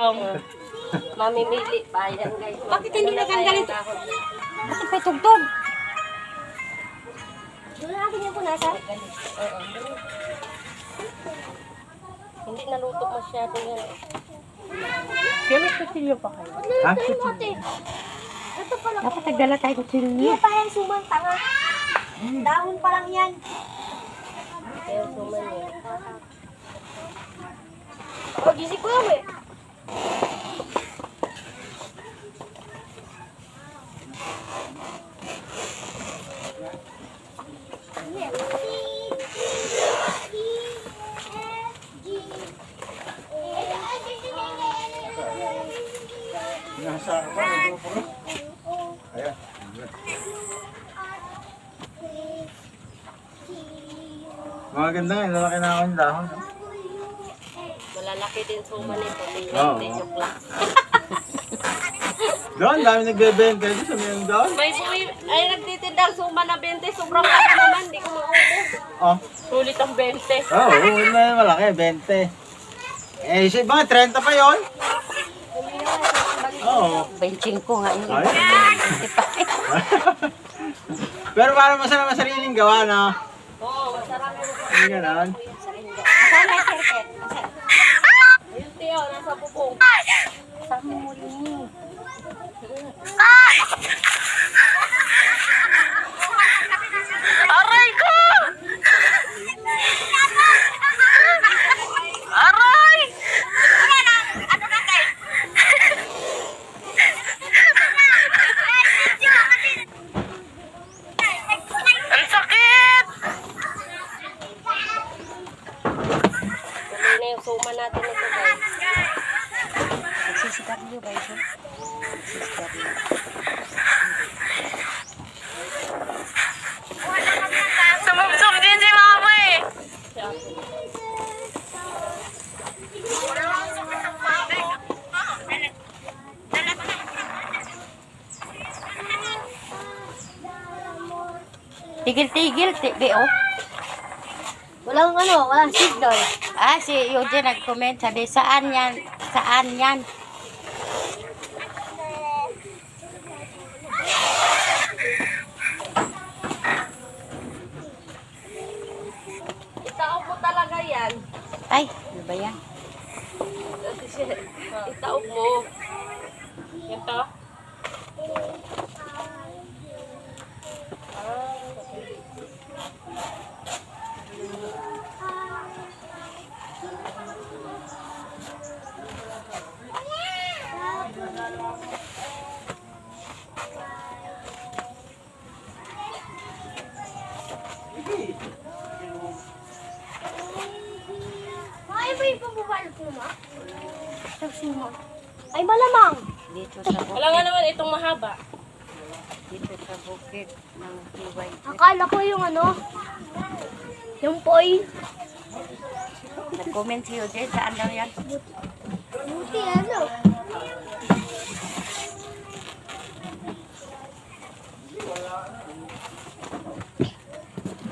Tong. Mamimili pa yan guys. Bakit hindi Ano na natanggalin? Bakit pa tugtog? Doon natin yung punasan. Oo. Hindi naluto masyado yan. Kaya may kusilyo pa kayo. Ano ito yung mote? Ito pala. Dapat nagdala tayo sino Hindi pa yan sumanta nga. Dahon pa lang yan. Kaya suman yun. Pagising ko lang eh. Ayan. Maganda nga, lalaki na ako yung dahon. Malalaki din suman nito. Oo. Joke lang. Doon, dami nagbebenta dito sa mga doon. May buwi, ay nagtitindang suman na 20. Sobrang laki naman. Hindi ko maubos. Oh, Sulit ang 20. oo, oh, yun na malaki, 20. Eh, isa mga 30 pa yun. Oo. 25 nga yun. Ay. Pero para masarap ang sariling gawa, no? Oo, masarap Hindi ganon. Saan may circuit? Ayun, Tiyo, nasa bubong. Saan mo muli? Aray ko! Aray! Ano natin? Ang sakit! Suman natin ito, guys. Nagsisigarilyo ba ito? Nagsisigarilyo. Sumubsob din si mama eh. Tigil-tigil, tibi oh. Walang ano, walang signal. Ah, si Eugene nag-comment, sabi, saan yan? Saan yan? Itaog mo talaga yan. Ay, ano ba yan? Itaog mo. Yan Ay, yung pambabalot mo, ma? Ay, malamang. Dito sa bukid. Wala nga naman itong mahaba. Dito sa bukid ng PY. Akala ko yung ano, yung poy. Nag-comment si Eugene, saan daw yan? Buti ah.